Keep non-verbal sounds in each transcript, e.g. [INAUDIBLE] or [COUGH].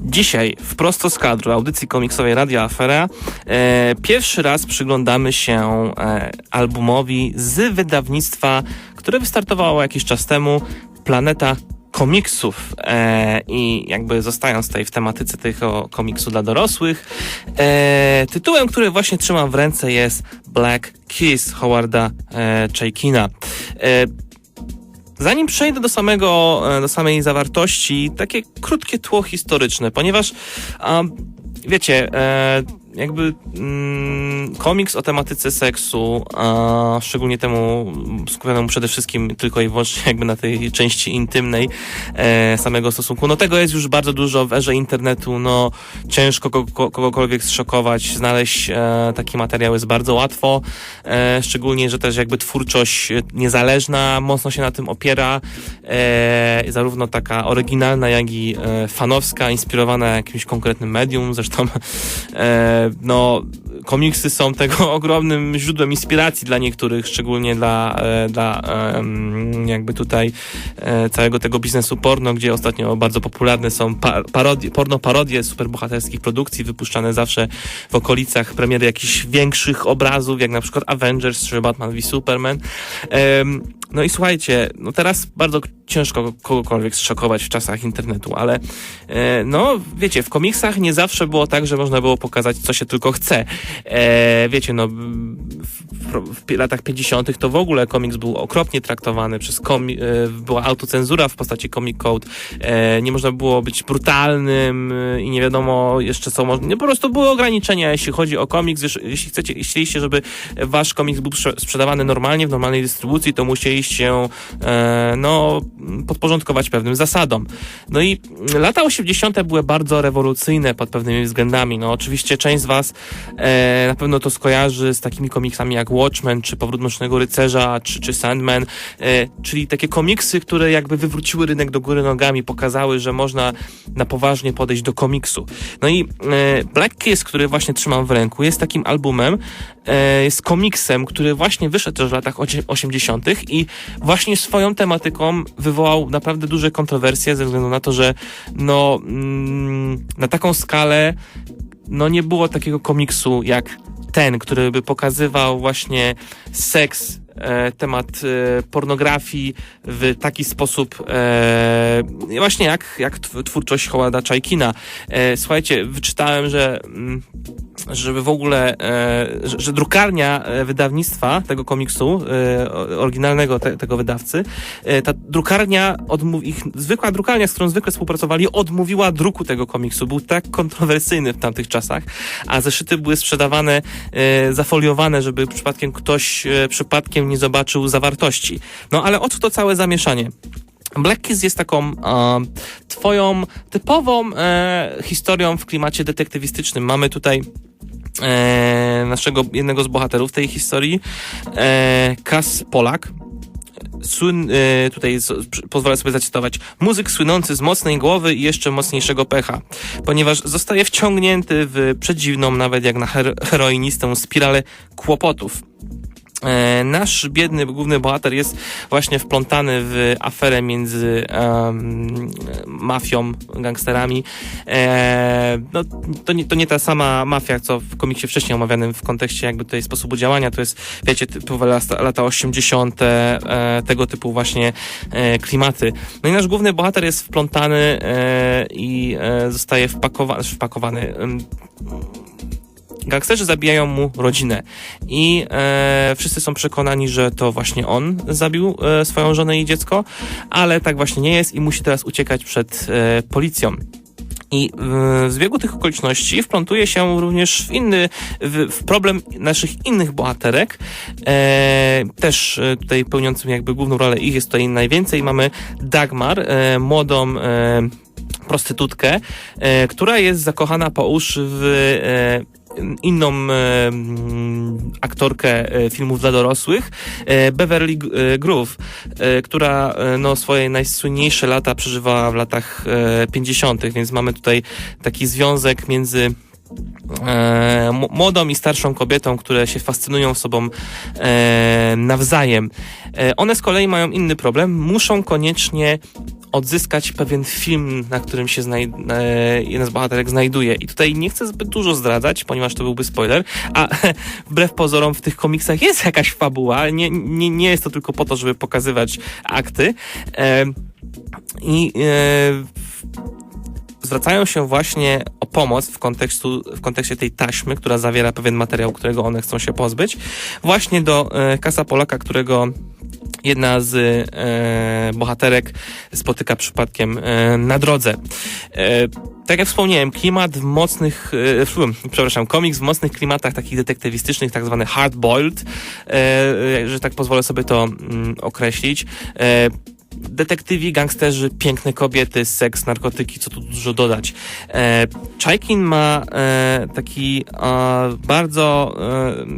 Dzisiaj w prosto z kadru audycji komiksowej Radio Afera e, pierwszy raz przyglądamy się e, albumowi z wydawnictwa, które wystartowało jakiś czas temu, Planeta komiksów e, i jakby zostając tutaj w tematyce tego komiksu dla dorosłych, e, tytułem, który właśnie trzymam w ręce jest Black Kiss Howarda e. E, Zanim przejdę do samego, e, do samej zawartości, takie krótkie tło historyczne, ponieważ a, wiecie, e, jakby mm, komiks o tematyce seksu, a szczególnie temu skupionemu przede wszystkim tylko i wyłącznie jakby na tej części intymnej e, samego stosunku, no tego jest już bardzo dużo w erze internetu, no ciężko kogo, kogokolwiek zszokować, znaleźć e, taki materiał jest bardzo łatwo, e, szczególnie, że też jakby twórczość niezależna mocno się na tym opiera, e, zarówno taka oryginalna, jak i e, fanowska, inspirowana jakimś konkretnym medium, zresztą e, no, komiksy są tego [LAUGHS] ogromnym źródłem inspiracji dla niektórych, szczególnie dla, e, dla jakby tutaj e, całego tego biznesu porno, gdzie ostatnio bardzo popularne są pa parodie, porno parodie superbohaterskich produkcji, wypuszczane zawsze w okolicach premiery jakichś większych obrazów, jak na przykład Avengers czy Batman v Superman. No i słuchajcie, no teraz bardzo ciężko kogokolwiek zszokować w czasach internetu, ale e, no wiecie, w komiksach nie zawsze było tak, że można było pokazać co się tylko chce. E, wiecie, no w, w, latach 50. to w ogóle komiks był okropnie traktowany przez komi e, była autocenzura w postaci Comic Code, e, nie można było być brutalnym e, i nie wiadomo jeszcze co można, nie, po prostu były ograniczenia jeśli chodzi o komiks, jeśli, chcecie, chcieliście, żeby wasz komiks był sprze- sprzedawany normalnie, w normalnej dystrybucji, to musieliście się e, no podporządkować pewnym zasadom. No i lata 80. były bardzo rewolucyjne pod pewnymi względami. No oczywiście część z was e, na pewno to skojarzy z takimi komiksami jak Watchmen, czy Powrót Mrocznego Rycerza, czy, czy Sandman, e, czyli takie komiksy, które jakby wywróciły rynek do góry nogami, pokazały, że można na poważnie podejść do komiksu. No i Black Kiss, który właśnie trzymam w ręku, jest takim albumem, e, jest komiksem, który właśnie wyszedł też w latach osie- 80. i właśnie swoją tematyką wywołał naprawdę duże kontrowersje ze względu na to, że no mm, na taką skalę no nie było takiego komiksu jak ten, który by pokazywał właśnie seks, e, temat e, pornografii w taki sposób e, właśnie jak, jak tw- twórczość Howarda Chaikina. E, słuchajcie, wyczytałem, że mm, żeby w ogóle, e, że, że drukarnia e, wydawnictwa tego komiksu, e, oryginalnego te, tego wydawcy, ta drukarnia, odmów, ich zwykła drukarnia, z którą zwykle współpracowali, odmówiła druku tego komiksu. Był tak kontrowersyjny w tamtych czasach, a zeszyty były sprzedawane, zafoliowane, żeby przypadkiem ktoś przypadkiem nie zobaczył zawartości. No ale o co to całe zamieszanie? Black Kiss jest taką e, twoją typową e, historią w klimacie detektywistycznym. Mamy tutaj e, naszego jednego z bohaterów tej historii, e, Kas Polak. Słyn, e, tutaj pozwolę sobie zacytować. Muzyk słynący z mocnej głowy i jeszcze mocniejszego pecha, ponieważ zostaje wciągnięty w przedziwną, nawet jak na her, heroinistę, spiralę kłopotów. E, nasz biedny główny bohater jest właśnie wplątany w aferę między em, mafią, gangsterami. E, no, to, nie, to nie ta sama mafia, co w komiksie wcześniej omawianym w kontekście jakby tutaj sposobu działania. To jest, wiecie, typowe lata, lata 80., e, tego typu właśnie e, klimaty. No i nasz główny bohater jest wplątany e, i e, zostaje wpakowa- wpakowany. Gangsterzy zabijają mu rodzinę i e, wszyscy są przekonani, że to właśnie on zabił e, swoją żonę i dziecko, ale tak właśnie nie jest i musi teraz uciekać przed e, policją. I w w zbiegu tych okoliczności wplątuje się również w inny, w, w problem naszych innych bohaterek, e, też e, tutaj pełniącym jakby główną rolę ich jest tutaj najwięcej. Mamy Dagmar, e, młodą e, prostytutkę, e, która jest zakochana po uszy w e, inną e, mm, aktorkę e, filmów dla dorosłych, e, Beverly Groove, która no, swoje najsłynniejsze lata przeżywała w latach e, 50., więc mamy tutaj taki związek między e, młodą i starszą kobietą, które się fascynują sobą e, nawzajem. E, one z kolei mają inny problem. Muszą koniecznie odzyskać pewien film, na którym się znaj- e, jeden z bohaterek znajduje. I tutaj nie chcę zbyt dużo zdradzać, ponieważ to byłby spoiler, a [LAUGHS] wbrew pozorom w tych komiksach jest jakaś fabuła, nie, nie, nie jest to tylko po to, żeby pokazywać akty. E, I e, zwracają się właśnie pomoc w, kontekstu, w kontekście tej taśmy, która zawiera pewien materiał, którego one chcą się pozbyć, właśnie do e, Kasa Polaka, którego jedna z e, bohaterek spotyka przypadkiem e, na drodze. E, tak jak wspomniałem, klimat w mocnych, e, przepraszam, komiks w mocnych klimatach takich detektywistycznych, tak zwany hard-boiled, e, że tak pozwolę sobie to mm, określić. E, detektywi, gangsterzy, piękne kobiety, seks, narkotyki, co tu dużo dodać. E, ma e, taki e, bardzo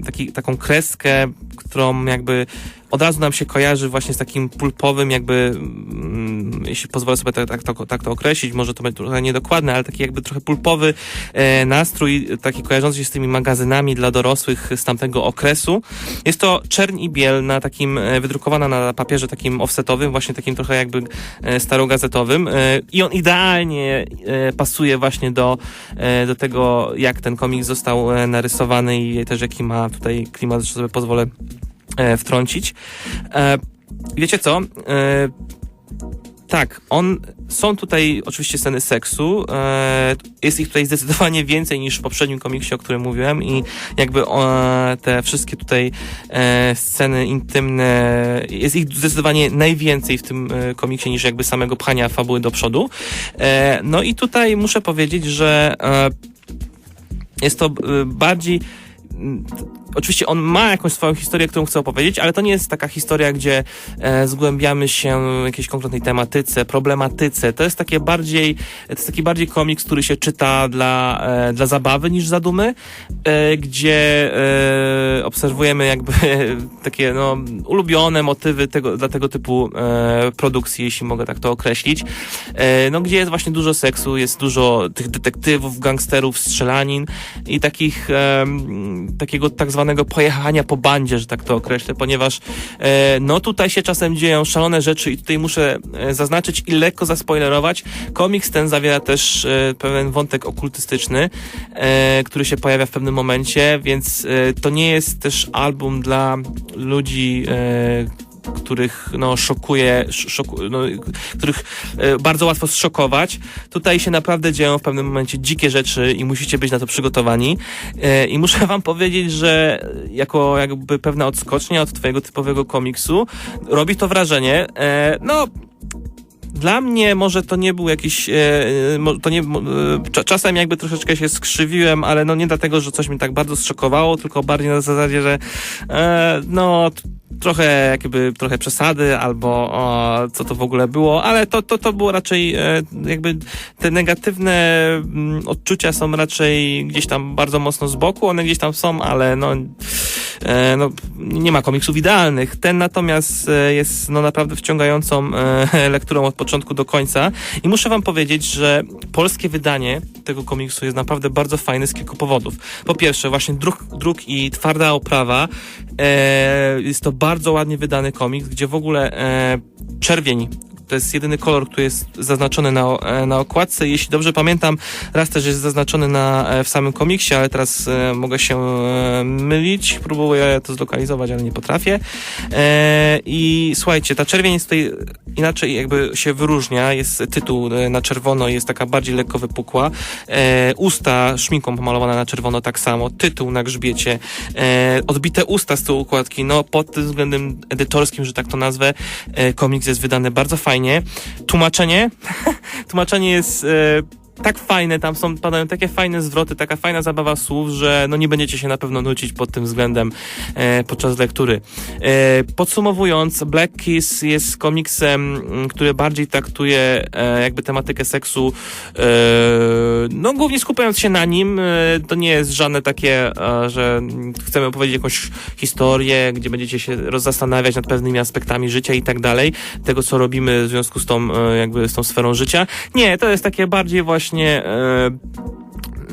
e, taki, taką kreskę, którą jakby od razu nam się kojarzy właśnie z takim pulpowym, jakby, mm, jeśli pozwolę sobie tak, tak, to, tak to określić, może to będzie trochę niedokładne, ale taki jakby trochę pulpowy e, nastrój, taki kojarzący się z tymi magazynami dla dorosłych z tamtego okresu. Jest to czerń i biel na takim, e, wydrukowana na papierze takim offsetowym, właśnie takim trochę jakby e, starogazetowym e, i on idealnie pasuje właśnie do, do tego, jak ten komiks został narysowany i też jaki ma tutaj klimat, że sobie pozwolę e, wtrącić. E, wiecie co? E, tak, on, są tutaj oczywiście sceny seksu, e, jest ich tutaj zdecydowanie więcej niż w poprzednim komiksie, o którym mówiłem i jakby e, te wszystkie tutaj e, sceny intymne, jest ich zdecydowanie najwięcej w tym e, komiksie niż jakby samego pchania fabuły do przodu. E, no i tutaj muszę powiedzieć, że e, jest to e, bardziej Oczywiście on ma jakąś swoją historię, którą chce opowiedzieć, ale to nie jest taka historia, gdzie e, zgłębiamy się w jakiejś konkretnej tematyce, problematyce. To jest takie bardziej, to jest taki bardziej komiks, który się czyta dla, e, dla zabawy niż zadumy, e, gdzie e, obserwujemy jakby [LAUGHS] takie no, ulubione motywy tego, dla tego typu e, produkcji, jeśli mogę tak to określić. E, no, gdzie jest właśnie dużo seksu, jest dużo tych detektywów, gangsterów, strzelanin i takich, em, takiego tak zwanego pojechania po bandzie, że tak to określę, ponieważ e, no tutaj się czasem dzieją szalone rzeczy i tutaj muszę e, zaznaczyć i lekko zaspoilerować. Komiks ten zawiera też e, pewien wątek okultystyczny, który się pojawia w pewnym momencie, więc to nie jest też album dla ludzi, których no, szokuje, sz- szoku, no, których e, bardzo łatwo zszokować. Tutaj się naprawdę dzieją w pewnym momencie dzikie rzeczy i musicie być na to przygotowani. E, I muszę [LAUGHS] wam powiedzieć, że jako jakby pewna odskocznia od twojego typowego komiksu robi to wrażenie. E, no, dla mnie może to nie był jakiś, to nie, czasem jakby troszeczkę się skrzywiłem, ale no nie dlatego, że coś mnie tak bardzo zszokowało, tylko bardziej na zasadzie, że no trochę jakby trochę przesady albo o, co to w ogóle było, ale to, to, to było raczej e, jakby te negatywne mm, odczucia są raczej gdzieś tam bardzo mocno z boku, one gdzieś tam są, ale no no, nie ma komiksów idealnych. Ten natomiast e, jest no, naprawdę wciągającą e, [LAUGHS] lekturą od początku do końca. I muszę wam powiedzieć, że polskie wydanie tego komiksu jest naprawdę bardzo fajne z kilku powodów. Po pierwsze, właśnie druk, druk i twarda oprawa. E, jest to bardzo ładnie wydany komiks, gdzie w ogóle e, czerwień to jest jedyny kolor, który jest zaznaczony na, e, na okładce. Jeśli dobrze pamiętam, raz też jest zaznaczony na, e, w samym komiksie, ale teraz e, mogę się e, mylić. Próbuję to zlokalizować, ale nie potrafię. E, I słuchajcie, ta czerwień jest tutaj inaczej jakby się wyróżnia. Jest tytuł e, na czerwono, jest taka bardziej lekko wypukła. E, usta szminką pomalowane na czerwono tak samo. Tytuł na grzbiecie. E, odbite usta z tyłu układki. No pod tym względem edytorskim, że tak to nazwę, e, komiks jest wydany bardzo fajnie. Tłumaczenie. [LAUGHS] Tłumaczenie jest e, tak fajne, tam są, padają takie fajne zwroty, taka fajna zabawa słów, że no nie będziecie się na pewno nucić pod tym względem e, podczas lektury. E, podsumowując, Black Kiss jest komiksem, m, który bardziej traktuje e, jakby tematykę seksu, e, no głównie skupiając się na nim. E, to nie jest żadne takie, e, że mm, chcemy opowiedzieć jakąś historię, gdzie będziecie się rozzastanawiać nad pewnymi aspektami życia i tak dalej, tego co robimy w związku z tą, jakby z tą sferą życia. Nie, to jest takie bardziej właśnie e,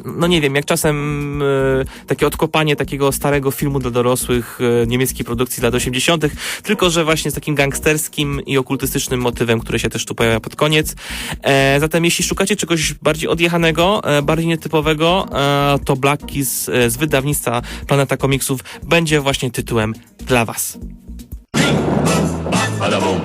no nie wiem, jak czasem e, takie odkopanie takiego starego filmu dla dorosłych e, niemieckiej produkcji lat 80., tylko że właśnie z takim gangsterskim i okultystycznym motywem, który się też tu pojawia pod koniec. E, zatem jeśli szukacie czegoś bardziej odjechanego, e, bardziej nietypowego, e, to Black e, z wydawnictwa Planeta Komiksów będzie właśnie tytułem dla Was.